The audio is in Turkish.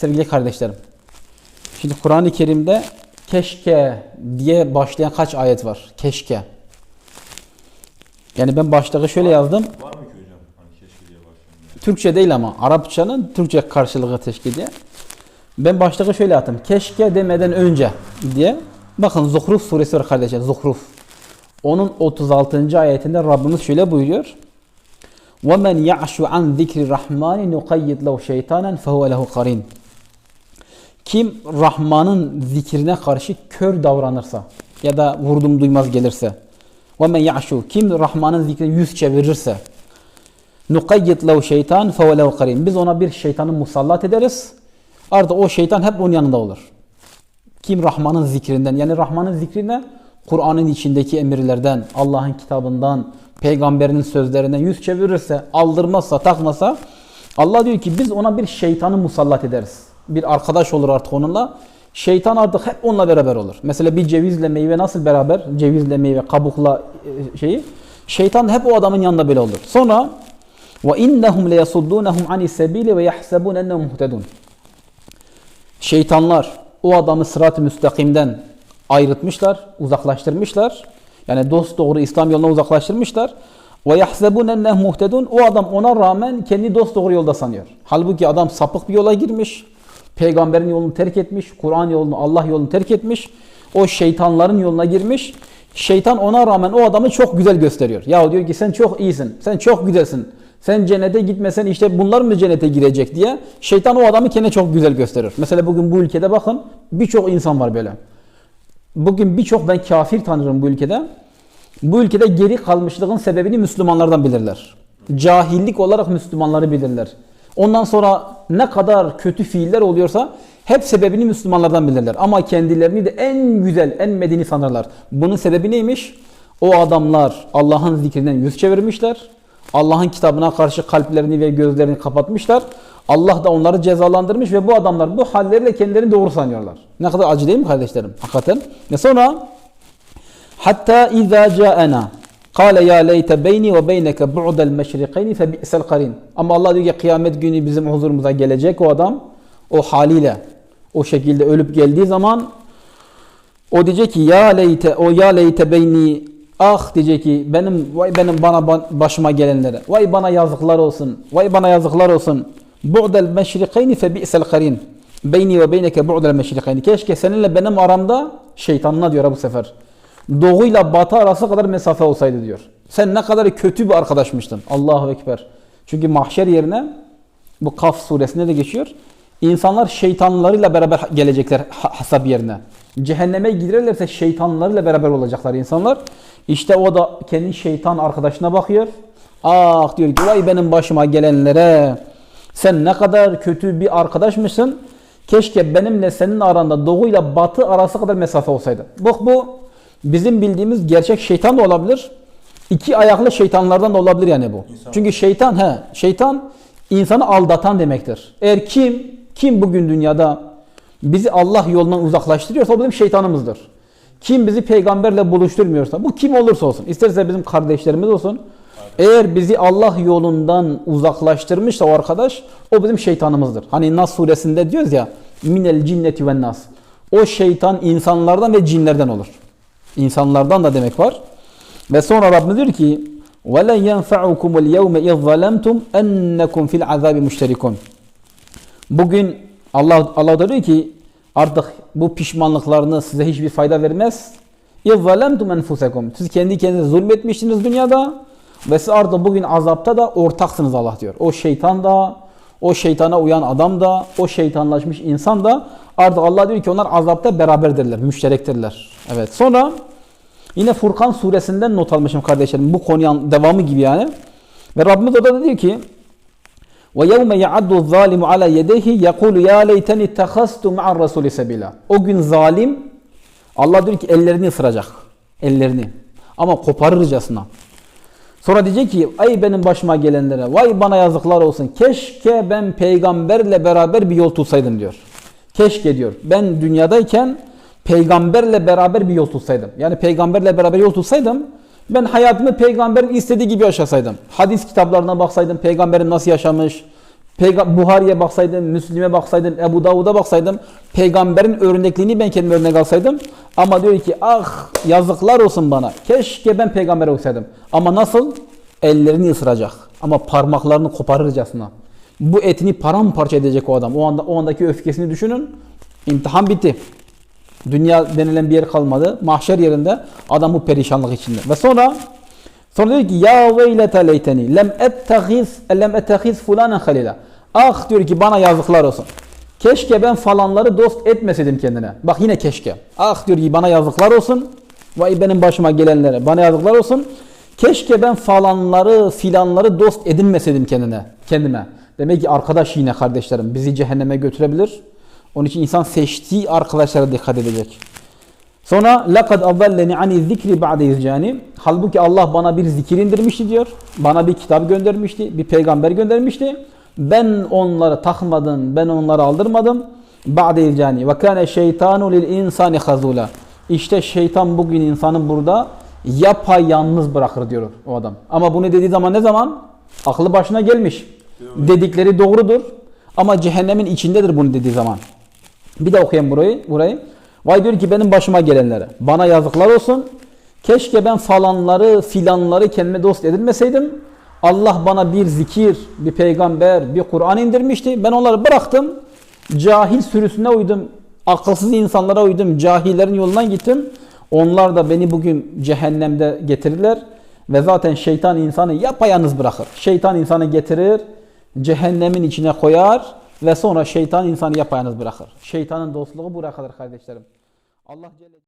sevgili kardeşlerim. Şimdi Kur'an-ı Kerim'de keşke diye başlayan kaç ayet var? Keşke. Yani ben başlığı şöyle yazdım. Var mı ki hocam? Hani keşke diye başlayan. Türkçe değil ama Arapçanın Türkçe karşılığı teşkil diye. Ben başlığı şöyle attım. Keşke demeden önce diye. Bakın Zuhruf suresi var kardeşler. Zuhruf. Onun 36. ayetinde Rabbimiz şöyle buyuruyor. وَمَنْ يَعْشُ عَنْ ذِكْرِ الرَّحْمَانِ نُقَيِّدْ لَهُ شَيْطَانًا فَهُوَ لَهُ قَرِينٌ kim Rahman'ın zikrine karşı kör davranırsa ya da vurdum duymaz gelirse ve men ya'şu kim Rahman'ın zikrine yüz çevirirse nukayyit lev şeytan fevelev karin. Biz ona bir şeytanı musallat ederiz. Artık o şeytan hep onun yanında olur. Kim Rahman'ın zikrinden yani Rahman'ın zikrine Kur'an'ın içindeki emirlerden, Allah'ın kitabından, peygamberinin sözlerine yüz çevirirse, aldırmazsa, takmasa Allah diyor ki biz ona bir şeytanı musallat ederiz. Bir arkadaş olur artık onunla. Şeytan artık hep onunla beraber olur. Mesela bir cevizle meyve nasıl beraber? Cevizle meyve, kabukla e, şeyi. Şeytan hep o adamın yanında böyle olur. Sonra ve innahum leyasuddunhum anis sebili ve yahsabun ennehum muhtedun. Şeytanlar o adamı sırat-ı müstakimden ayrıtmışlar, uzaklaştırmışlar. Yani dost doğru İslam yoluna uzaklaştırmışlar. Ve yahsebun ennehum muhtedun. O adam ona rağmen kendi dost doğru yolda sanıyor. Halbuki adam sapık bir yola girmiş. Peygamberin yolunu terk etmiş. Kur'an yolunu, Allah yolunu terk etmiş. O şeytanların yoluna girmiş. Şeytan ona rağmen o adamı çok güzel gösteriyor. Ya diyor ki sen çok iyisin. Sen çok güzelsin. Sen cennete gitmesen işte bunlar mı cennete girecek diye şeytan o adamı kendine çok güzel gösterir. Mesela bugün bu ülkede bakın birçok insan var böyle. Bugün birçok ben kafir tanırım bu ülkede. Bu ülkede geri kalmışlığın sebebini Müslümanlardan bilirler. Cahillik olarak Müslümanları bilirler. Ondan sonra ne kadar kötü fiiller oluyorsa hep sebebini Müslümanlardan bilirler. Ama kendilerini de en güzel, en medeni sanırlar. Bunun sebebi neymiş? O adamlar Allah'ın zikrinden yüz çevirmişler. Allah'ın kitabına karşı kalplerini ve gözlerini kapatmışlar. Allah da onları cezalandırmış ve bu adamlar bu halleriyle kendilerini doğru sanıyorlar. Ne kadar acı değil mi kardeşlerim? Hakikaten. Ve sonra hatta izâ câena Kale ya leyte beyni ve beyneke bu'del meşrikeyni fe bi'sel karin. Ama Allah diyor ki kıyamet günü bizim huzurumuza gelecek o adam o haliyle o şekilde ölüp geldiği zaman o diyecek ki ya leyte o ya leyte beyni ah diyecek ki benim vay benim bana başıma gelenlere vay bana yazıklar olsun vay bana yazıklar olsun bu'del meşrikeyni fe bi'sel karin. Beyni ve beyneke bu'del meşrikeyni. Keşke seninle benim aramda şeytanına diyor bu sefer doğuyla batı arası kadar mesafe olsaydı diyor. Sen ne kadar kötü bir arkadaşmıştın. Allahu Ekber. Çünkü mahşer yerine bu Kaf suresinde de geçiyor. İnsanlar şeytanlarıyla beraber gelecekler hesap yerine. Cehenneme giderlerse şeytanlarıyla beraber olacaklar insanlar. İşte o da kendi şeytan arkadaşına bakıyor. Ah diyor ki vay benim başıma gelenlere. Sen ne kadar kötü bir arkadaşmışsın. Keşke benimle senin aranda doğuyla batı arası kadar mesafe olsaydı. Bak bu bizim bildiğimiz gerçek şeytan da olabilir. İki ayaklı şeytanlardan da olabilir yani bu. İnsan. Çünkü şeytan he, şeytan insanı aldatan demektir. Eğer kim kim bugün dünyada bizi Allah yolundan uzaklaştırıyorsa o bizim şeytanımızdır. Kim bizi peygamberle buluşturmuyorsa bu kim olursa olsun isterse bizim kardeşlerimiz olsun eğer bizi Allah yolundan uzaklaştırmışsa o arkadaş o bizim şeytanımızdır. Hani Nas suresinde diyoruz ya minel cinneti ve nas. O şeytan insanlardan ve cinlerden olur. İnsanlardan da demek var. Ve sonra Rabbimiz diyor ki وَلَنْ يَنْفَعُكُمُ الْيَوْمَ اِذْ ظَلَمْتُمْ اَنَّكُمْ فِي الْعَذَابِ مُشْتَرِكُونَ Bugün Allah, Allah da diyor ki artık bu pişmanlıklarınız size hiçbir fayda vermez. اِذْ ظَلَمْتُمْ اَنْفُسَكُمْ Siz kendi kendinize zulmetmiştiniz dünyada ve siz artık bugün azapta da ortaksınız Allah diyor. O şeytan da, o şeytana uyan adam da, o şeytanlaşmış insan da artık Allah diyor ki onlar azapta beraberdirler, müşterektirler. Evet. Sonra yine Furkan suresinden not almışım kardeşlerim. Bu konunun devamı gibi yani. Ve Rabbimiz orada da diyor ki yevme ya'addu zalimu ala yedeyhi yekulu ya leyteni ittehastu ma'ar rasuli sebila. O gün zalim Allah diyor ki ellerini ısıracak. Ellerini. Ama koparırcasına. Sonra diyecek ki ay benim başıma gelenlere vay bana yazıklar olsun. Keşke ben peygamberle beraber bir yol tutsaydım diyor. Keşke diyor. Ben dünyadayken peygamberle beraber bir yol tutsaydım. Yani peygamberle beraber yol tutsaydım ben hayatımı peygamberin istediği gibi yaşasaydım. Hadis kitaplarına baksaydım peygamberin nasıl yaşamış, Peyga- Buhari'ye baksaydım, Müslim'e baksaydım, Ebu Davud'a baksaydım, peygamberin örnekliğini ben kendime örnek alsaydım. Ama diyor ki ah yazıklar olsun bana. Keşke ben peygamber olsaydım. Ama nasıl? Ellerini ısıracak. Ama parmaklarını koparırcasına. Bu etini paramparça edecek o adam. O anda o andaki öfkesini düşünün. İmtihan bitti. Dünya denilen bir yer kalmadı. Mahşer yerinde adam bu perişanlık içinde. Ve sonra sonra diyor ki ya veylete leyteni lem ettehiz lem ettehiz fulanen halila. Ah diyor ki bana yazıklar olsun. Keşke ben falanları dost etmeseydim kendine. Bak yine keşke. Ah diyor ki bana yazıklar olsun. Vay benim başıma gelenlere bana yazıklar olsun. Keşke ben falanları filanları dost edinmeseydim kendine, kendime. Demek ki arkadaş yine kardeşlerim bizi cehenneme götürebilir. Onun için insan seçtiği arkadaşlara dikkat edecek. Sonra لَقَدْ أَضَلَّنِ عَنِ الذِّكْرِ بَعْدَ اِذْجَانِ Halbuki Allah bana bir zikir indirmişti diyor. Bana bir kitap göndermişti. Bir peygamber göndermişti. Ben onları takmadım, ben onları aldırmadım. Ba'de ilcani. Ve kâne şeytanu lil insani hazula. İşte şeytan bugün insanı burada yapayalnız bırakır diyor o adam. Ama bunu dediği zaman ne zaman? Aklı başına gelmiş. Dedikleri doğrudur. Ama cehennemin içindedir bunu dediği zaman. Bir de okuyayım burayı. burayı. Vay diyor ki benim başıma gelenlere. Bana yazıklar olsun. Keşke ben falanları filanları kendime dost edinmeseydim. Allah bana bir zikir, bir peygamber, bir Kur'an indirmişti. Ben onları bıraktım. Cahil sürüsüne uydum. Akılsız insanlara uydum. Cahillerin yolundan gittim. Onlar da beni bugün cehennemde getirdiler. Ve zaten şeytan insanı yapayalnız bırakır. Şeytan insanı getirir, cehennemin içine koyar ve sonra şeytan insanı yapayalnız bırakır. Şeytanın dostluğu buraya kadar kardeşlerim. Allah Celle